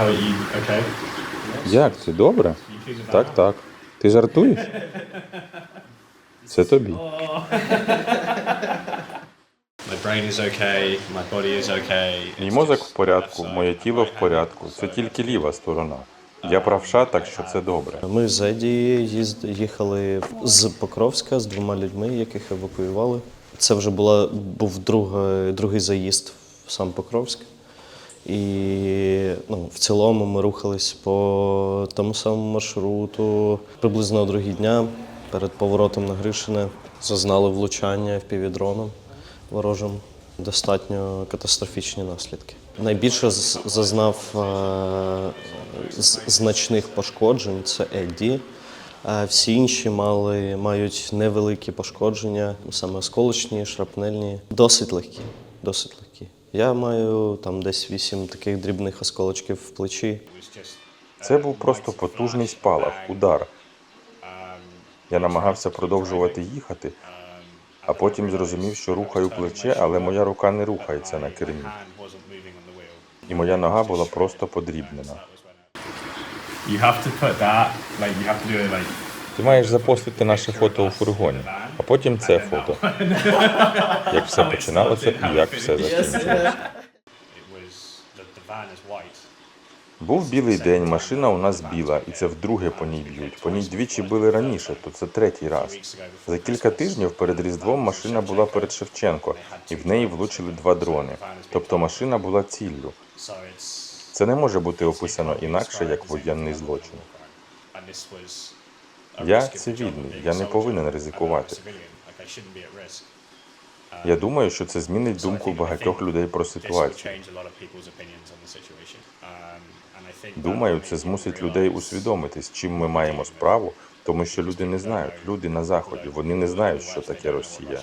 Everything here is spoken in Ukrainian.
How are you? Okay. Як це добре? Так, так. Ти жартуєш? Це тобі. My brain is okay. My body is okay. Мій мозок в порядку, моє тіло в порядку. Це тільки ліва сторона. Я правша, так що це добре. Ми з Еді їзд- їхали з Покровська з двома людьми, яких евакуювали. Це вже була, був друга, другий заїзд в сам Покровськ. І ну, в цілому ми рухались по тому самому маршруту. Приблизно о другій дня перед поворотом на Гришине зазнали влучання впівдроном ворожим. Достатньо катастрофічні наслідки. Найбільше зазнав е, значних пошкоджень це Едді. А всі інші мали, мають невеликі пошкодження, саме осколочні, шрапнельні, досить легкі. Досить легкі. Я маю там десь вісім таких дрібних осколочків в плечі. Це був просто потужний спалах, удар. Я намагався продовжувати їхати, а потім зрозумів, що рухаю плече, але моя рука не рухається на кермі. І моя нога була просто подрібнена. Ти маєш запостити наше фото у фургоні, а потім це фото. Як все починалося і як все закінчилося. Був білий день, машина у нас біла, і це вдруге по ній б'ють. По ній двічі били раніше, то це третій раз. За кілька тижнів перед Різдвом машина була перед Шевченко, і в неї влучили два дрони. Тобто машина була ціллю. Це не може бути описано інакше як воєнний злочин. Я цивільний, я не повинен ризикувати. Я думаю, що це змінить думку багатьох людей про ситуацію. Um, Думаю, це змусить людей усвідомити, з чим ми маємо справу, тому що люди не знають. Люди на заході, вони не знають, що таке Росія.